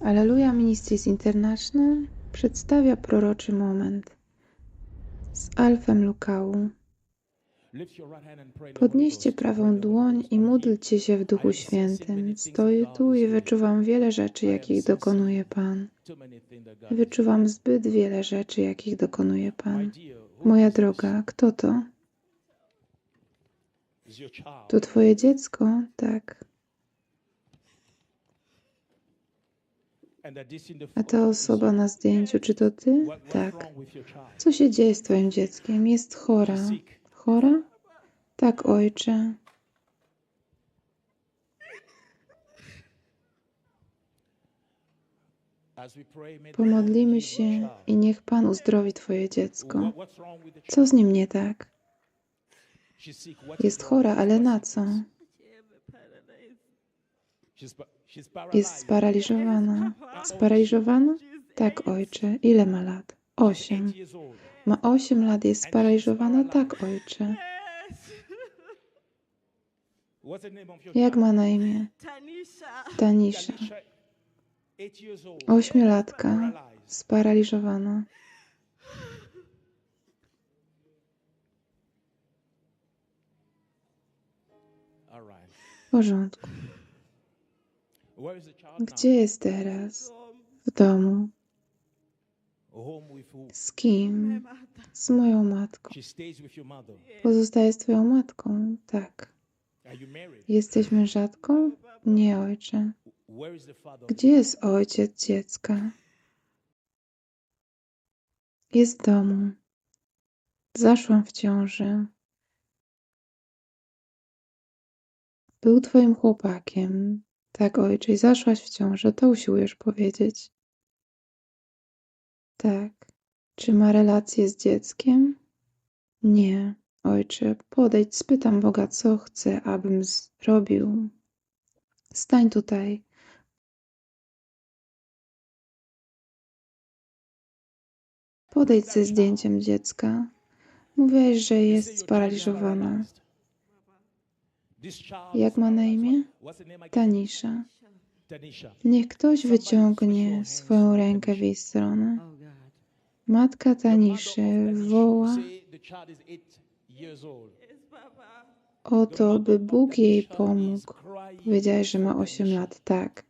Alleluja Ministries International przedstawia proroczy moment z Alfem Lukału. Podnieście prawą dłoń i módlcie się w Duchu Świętym. Stoję tu i wyczuwam wiele rzeczy, jakich dokonuje Pan. Wyczuwam zbyt wiele rzeczy, jakich dokonuje Pan. Moja droga, kto to? To Twoje dziecko? Tak. A ta osoba na zdjęciu, czy to Ty? Tak. Co się dzieje z Twoim dzieckiem? Jest chora. Chora? Tak, ojcze. Pomodlimy się i niech Pan uzdrowi Twoje dziecko. Co z nim nie tak? Jest chora, ale na co? Jest sparaliżowana. Sparaliżowana? Tak, ojcze. Ile ma lat? Osiem. Ma osiem lat, jest sparaliżowana? Tak, ojcze. Jak ma na imię? Tanisza. Ośmiolatka. Sparaliżowana. W porządku. Gdzie jest teraz? W domu. Z kim? Z moją matką. Pozostaje z twoją matką? Tak. Jesteś mężatką? Nie, ojcze. Gdzie jest ojciec dziecka? Jest w domu. Zaszłam w ciąży. Był twoim chłopakiem. Tak, ojcze, i zaszłaś w ciążę. To usiłujesz powiedzieć. Tak. Czy ma relację z dzieckiem? Nie, ojcze. Podejdź, spytam Boga, co chce, abym zrobił. Stań tutaj. Podejdź ze zdjęciem dziecka. Mówiłeś, że jest sparaliżowana. Jak ma na imię? Tanisza. Niech ktoś wyciągnie swoją rękę w jej stronę. Matka Taniszy woła o to, by Bóg jej pomógł. Powiedziałeś, że ma 8 lat. Tak.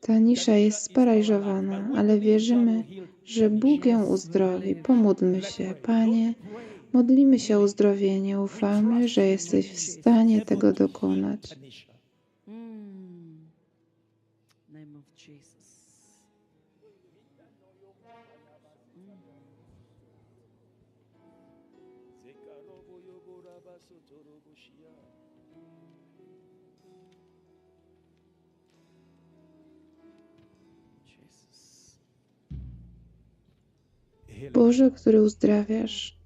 Tanisza jest sparaliżowana, ale wierzymy, że Bóg ją uzdrowi. Pomódlmy się, Panie. Modlimy się o uzdrowienie. Ufamy, że jesteś w stanie tego dokonać. Boże, który uzdrawiasz,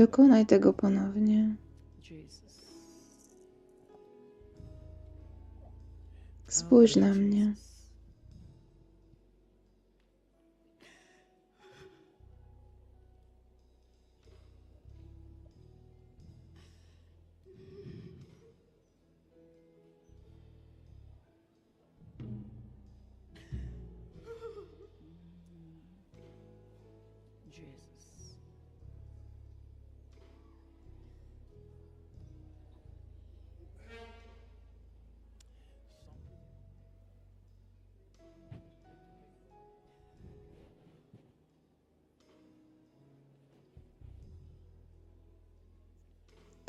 dokonaj tego ponownie. Spójrz na mnie.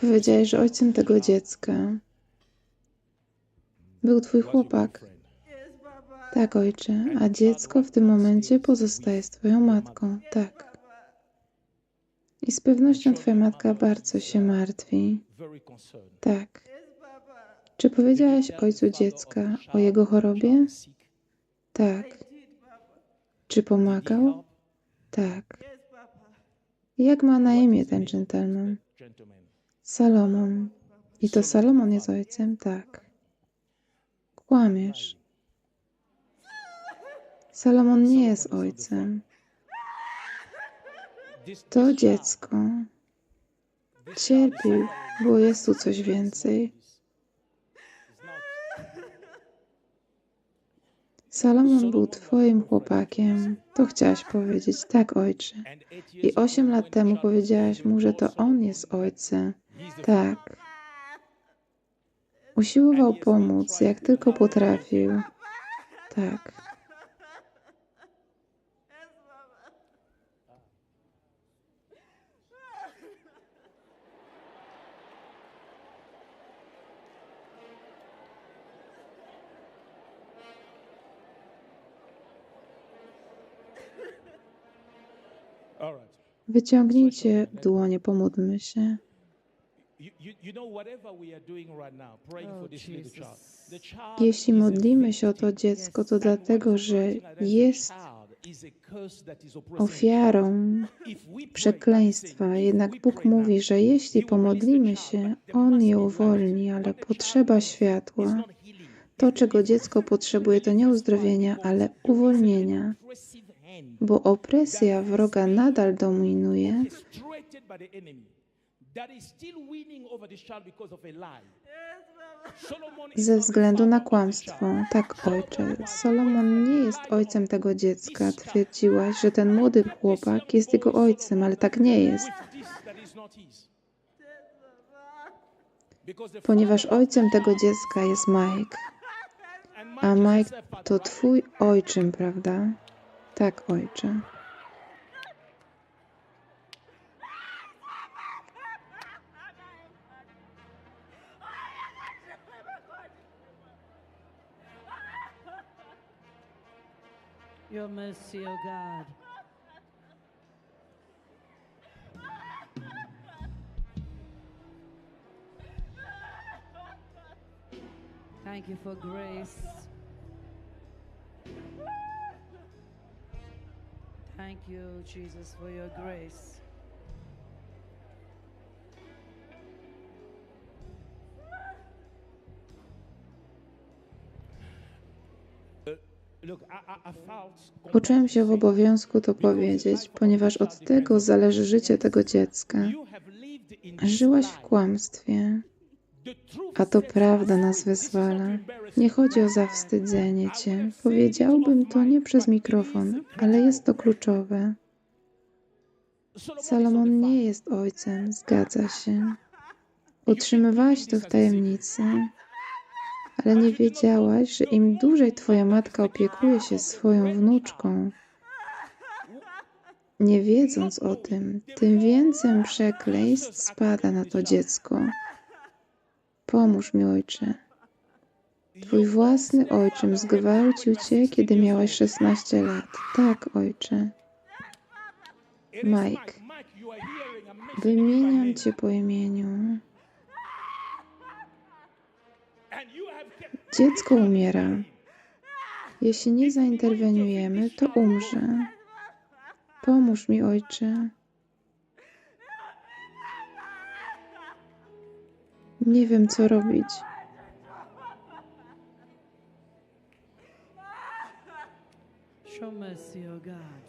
Powiedziałeś, że ojcem tego dziecka był twój chłopak. Tak, ojcze, a dziecko w tym momencie pozostaje z twoją matką. Tak. I z pewnością twoja matka bardzo się martwi. Tak. Czy powiedziałeś ojcu dziecka o jego chorobie? Tak. Czy pomagał? Tak. Jak ma na imię ten dżentelmen? Salomon. I to Salomon jest ojcem? Tak. Kłamiesz. Salomon nie jest ojcem. To dziecko cierpi, bo jest tu coś więcej. Salomon był twoim chłopakiem. To chciałaś powiedzieć. Tak, ojcze. I osiem lat temu powiedziałaś mu, że to on jest ojcem. Tak. Usiłował pomóc, jak tylko potrafił. Tak. Wyciągnijcie dłonie, pomódlmy się. Jeśli is a modlimy się o to dziecko, to dlatego, że jest ofiarą przekleństwa. Jednak Bóg mówi, że jeśli pomodlimy się, On je uwolni, ale potrzeba światła. To, czego dziecko potrzebuje, to nie uzdrowienia, ale uwolnienia, bo opresja wroga nadal dominuje. Ze względu na kłamstwo. Tak, ojcze. Solomon nie jest ojcem tego dziecka. Twierdziłaś, że ten młody chłopak jest jego ojcem, ale tak nie jest. Ponieważ ojcem tego dziecka jest Mike. A Mike to twój ojczym, prawda? Tak, ojcze. Mercy, O God. Thank you for grace. Thank you, Jesus, for your grace. Poczułem się w obowiązku to powiedzieć, ponieważ od tego zależy życie tego dziecka. Żyłaś w kłamstwie, a to prawda nas wyzwala. Nie chodzi o zawstydzenie cię. Powiedziałbym to nie przez mikrofon, ale jest to kluczowe. Salomon nie jest ojcem, zgadza się. Utrzymywałaś to w tajemnicy, ale nie wiedziałaś, że im dłużej twoja matka opiekuje się swoją wnuczką, nie wiedząc o tym, tym więcej przekleństw spada na to dziecko. Pomóż mi, ojcze. Twój własny ojczym zgwałcił cię, kiedy miałeś 16 lat. Tak, ojcze. Mike. Wymieniam cię po imieniu. Dziecko umiera. Jeśli nie zainterweniujemy, to umrze. Pomóż mi, ojcze. Nie wiem, co robić. Show mercy, God.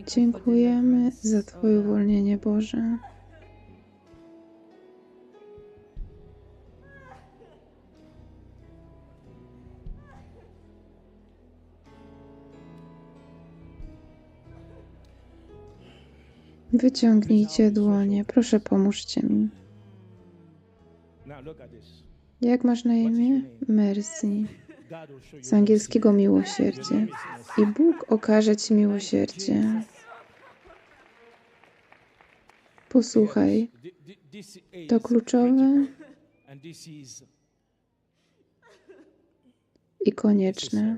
Dziękujemy deliverance, za Twoje uwolnienie, Boże. Wyciągnijcie dłonie, proszę pomóżcie mi. Jak masz na imię? Mercy. Z angielskiego miłosierdzie. I Bóg okaże Ci miłosierdzie. Posłuchaj, to kluczowe i konieczne.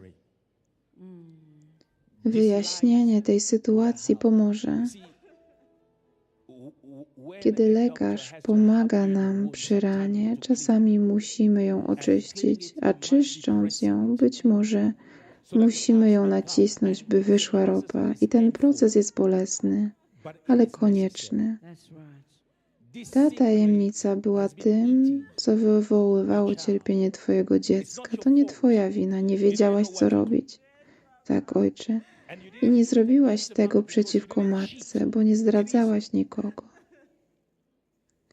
Wyjaśnienie tej sytuacji pomoże, kiedy lekarz pomaga nam przy ranie. Czasami musimy ją oczyścić, a czyszcząc ją, być może musimy ją nacisnąć, by wyszła ropa. I ten proces jest bolesny, ale konieczny. Ta tajemnica była tym, co wywoływało cierpienie Twojego dziecka. To nie Twoja wina, nie wiedziałaś, co robić. Tak, ojcze. I nie zrobiłaś tego przeciwko matce, bo nie zdradzałaś nikogo.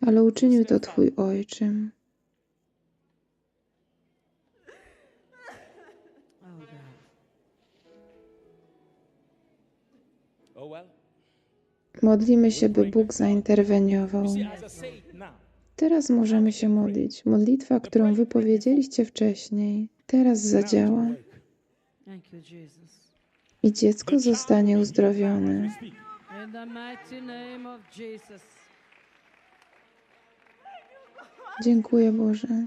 Ale uczynił to Twój ojczym. Modlimy się, by Bóg zainterweniował. Teraz możemy się modlić. Modlitwa, którą wypowiedzieliście wcześniej, teraz zadziała i dziecko zostanie uzdrowione. In the mighty name of Jesus. Dziękuję Boże.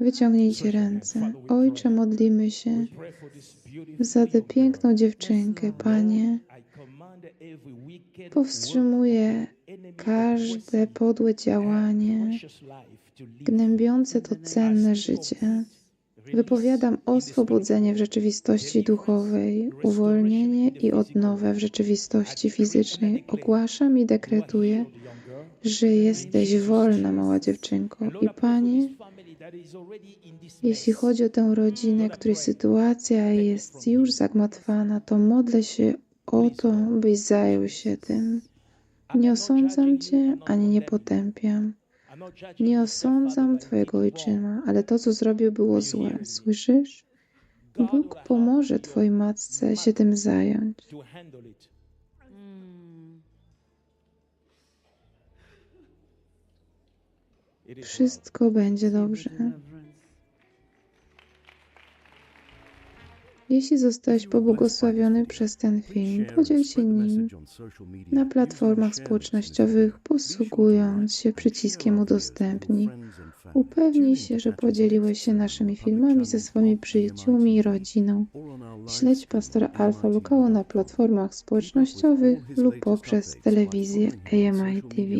Wyciągnijcie ręce. Ojcze, modlimy się za tę piękną dziewczynkę, Panie. Powstrzymuję każde podłe działanie, gnębiące to cenne życie. Wypowiadam oswobodzenie w rzeczywistości duchowej, uwolnienie i odnowę w rzeczywistości fizycznej. Ogłaszam i dekretuję, że jesteś wolna, mała dziewczynko. I Panie, jeśli chodzi o tę rodzinę, której sytuacja jest już zagmatwana, to modlę się o to, byś zajął się tym. Nie osądzam Cię, ani nie potępiam. Nie osądzam Twojego ojczyma, ale to, co zrobił, było złe. Słyszysz? Bóg pomoże Twojej matce się tym zająć. Wszystko będzie dobrze. Jeśli zostałeś pobłogosławiony przez ten film, podziel się nim na platformach społecznościowych, posługując się przyciskiem udostępnij. Upewnij się, że podzieliłeś się naszymi filmami ze swoimi przyjaciółmi i rodziną. Śledź pastora Alfa Lukało na platformach społecznościowych lub poprzez telewizję AMI TV.